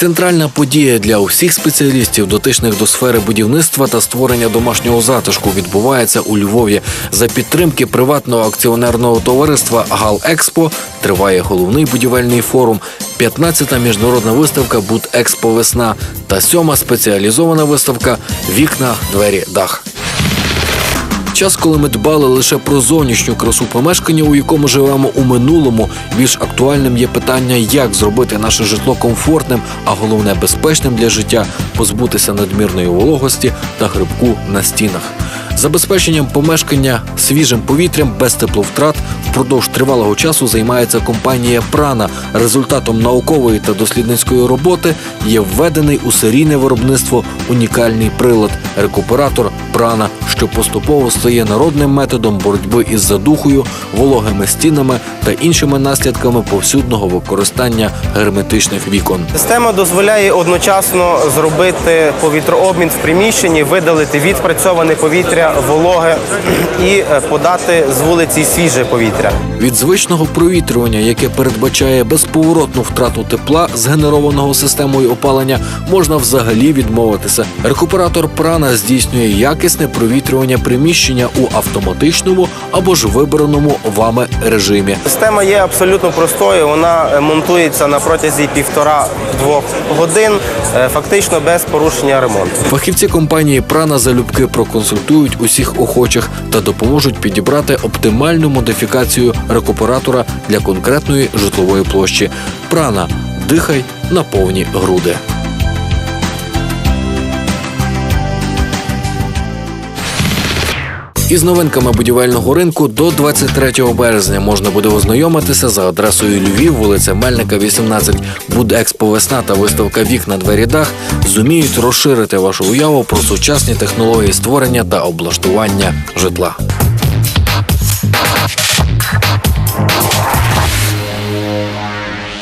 Центральна подія для усіх спеціалістів, дотичних до сфери будівництва та створення домашнього затишку, відбувається у Львові. За підтримки приватного акціонерного товариства Гал Експо триває головний будівельний форум, 15-та міжнародна виставка Буд Експо Весна та 7-ма спеціалізована виставка Вікна, двері, дах. Час, коли ми дбали лише про зовнішню красу помешкання, у якому живемо у минулому, більш актуальним є питання, як зробити наше житло комфортним, а головне безпечним для життя, позбутися надмірної вологості та грибку на стінах. Забезпеченням помешкання свіжим повітрям без тепловтрат впродовж тривалого часу займається компанія Прана. Результатом наукової та дослідницької роботи є введений у серійне виробництво унікальний прилад рекуператор Прана, що поступово стає народним методом боротьби із задухою, вологими стінами та іншими наслідками повсюдного використання герметичних вікон. Система дозволяє одночасно зробити повітрообмін в приміщенні, видалити відпрацьоване повітря, вологе і е, подати з вулиці свіже повітря. Від звичного провітрювання, яке передбачає безповоротну втрату тепла, згенерованого системою опалення, можна взагалі відмовитися. Рекуператор прана здійснює якісне провітрювання приміщення у автоматичному або ж вибраному вами режимі. Система є абсолютно простою. Вона е, монтується на протязі півтора-двох годин, е, фактично без порушення ремонту. Фахівці компанії Прана залюбки проконсультують усіх охочих та допоможуть підібрати оптимальну модифікацію рекуператора для конкретної житлової площі. Прана дихай на повні груди. Із новинками будівельного ринку до 23 березня можна буде ознайомитися за адресою Львів, вулиця Мельника, 18. Будекспо весна та виставка вікна двері дах зуміють розширити вашу уяву про сучасні технології створення та облаштування житла.